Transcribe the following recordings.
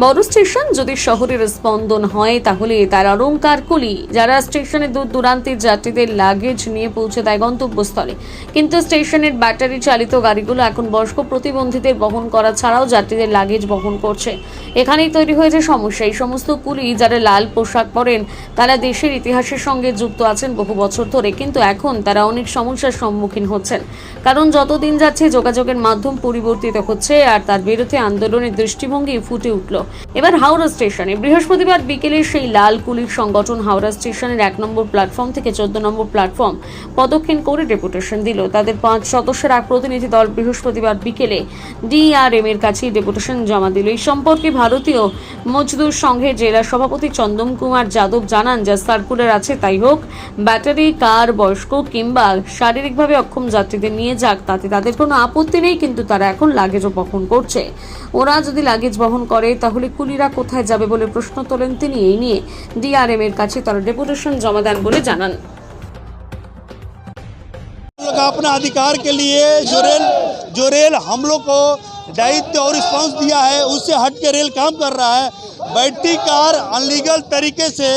বড় স্টেশন যদি শহরের স্পন্দন হয়, তাহলে তার অলঙ্কার কুলি যারা স্টেশনে দূর দূরান্তের যাত্রীদের লাগেজ নিয়ে পৌঁছে দেয় গন্তব্যস্থলে। কিন্তু স্টেশনের ব্যাটারি চালিত গাড়িগুলো এখন বয়স্ক প্রতিবন্ধীদের বহন করা ছাড়াও যাত্রীদের লাগেজ বহন করছে। এখানেই তৈরি হয়েছে সমস্যা। এই সমস্ত কুলি যারা লাল পোশাক পরেন, তারা দেশের ইতিহাসের সঙ্গে যুক্ত আছেন বহু বছর ধরে। কিন্তু এখন তারা অনেক সমস্যার সম্মুখীন হচ্ছেন। কারণ যতদিন যাচ্ছে, যোগাযোগের মাধ্যম পরিবর্তিত হচ্ছে আর তার বিরুদ্ধে আন্দোলনের দৃষ্টিভঙ্গি ফুটে উঠল। এবার হাওড়া স্টেশনে বৃহস্পতিবার বিকেলে সেই লাল কুলির সংগঠন হাওড়া স্টেশনের এক নম্বর প্ল্যাটফর্ম থেকে চোদ্দ নম্বর প্ল্যাটফর্ম প্রদক্ষিণ করে ডেপুটেশন দিল। তাদের পাঁচ সদস্যের এক প্রতিনিধি দল বৃহস্পতিবার বিকেলে ডিআরএম এর কাছে ডেপুটেশন জমা দিল। এই সম্পর্কে ভারতীয় মজদুর সংঘের জেলা সভাপতি চন্দন কুমার যাদব জানান, যা সার্কুলার আছে, তাই হোক, ব্যাটারি, কার, বয়স্ক কিংবা শারীরিকভাবে অক্ষম যাত্রীদের নিয়ে যাক, তাতে তাদের কোনো আপত্তি নেই, কিন্তু তারা এখন লাগেজও বহন করছে। ওরা যদি লাগেজ বহন করে তাহলে কুলিরা কোথায় যাবে বলে প্রশ্ন তোলেন তিনি এই নিয়ে ডিআরএম এর কাছে তারা ডেপুটেশন জমা দেন বলে জানান हम लोग का अपना अधिकार के लिए जो रेल जो रेल हम लोग को दायित्व और रिस्पांस दिया है उससे हट के रेल काम कर रहा है बैटरी कार अनलीगल तरीके से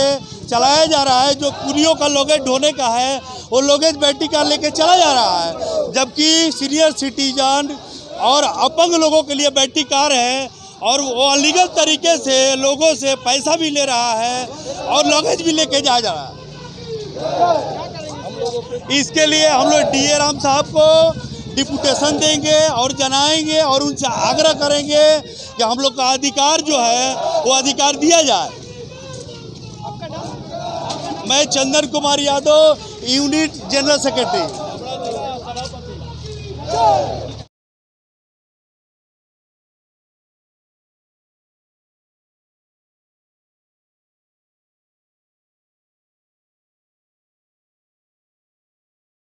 चलाया जा रहा है जो कुलियों का लोगेज ढोने का है वो लोगेज बैटरी कार लेके चला जा रहा है जबकि सीनियर सिटीजन और अपंग लोगों के लिए बैटरी कार है और वो अलीगल तरीके से लोगों से पैसा भी ले रहा है और लगेज भी लेके जा जा रहा है। इसके लिए हम लोग डी राम साहब को डिपुटेशन देंगे और जनाएँगे और उनसे आग्रह करेंगे कि हम लोग का अधिकार जो है, वो अधिकार दिया जाए। मैं Chandan Kumar Yadav, unit general secretary.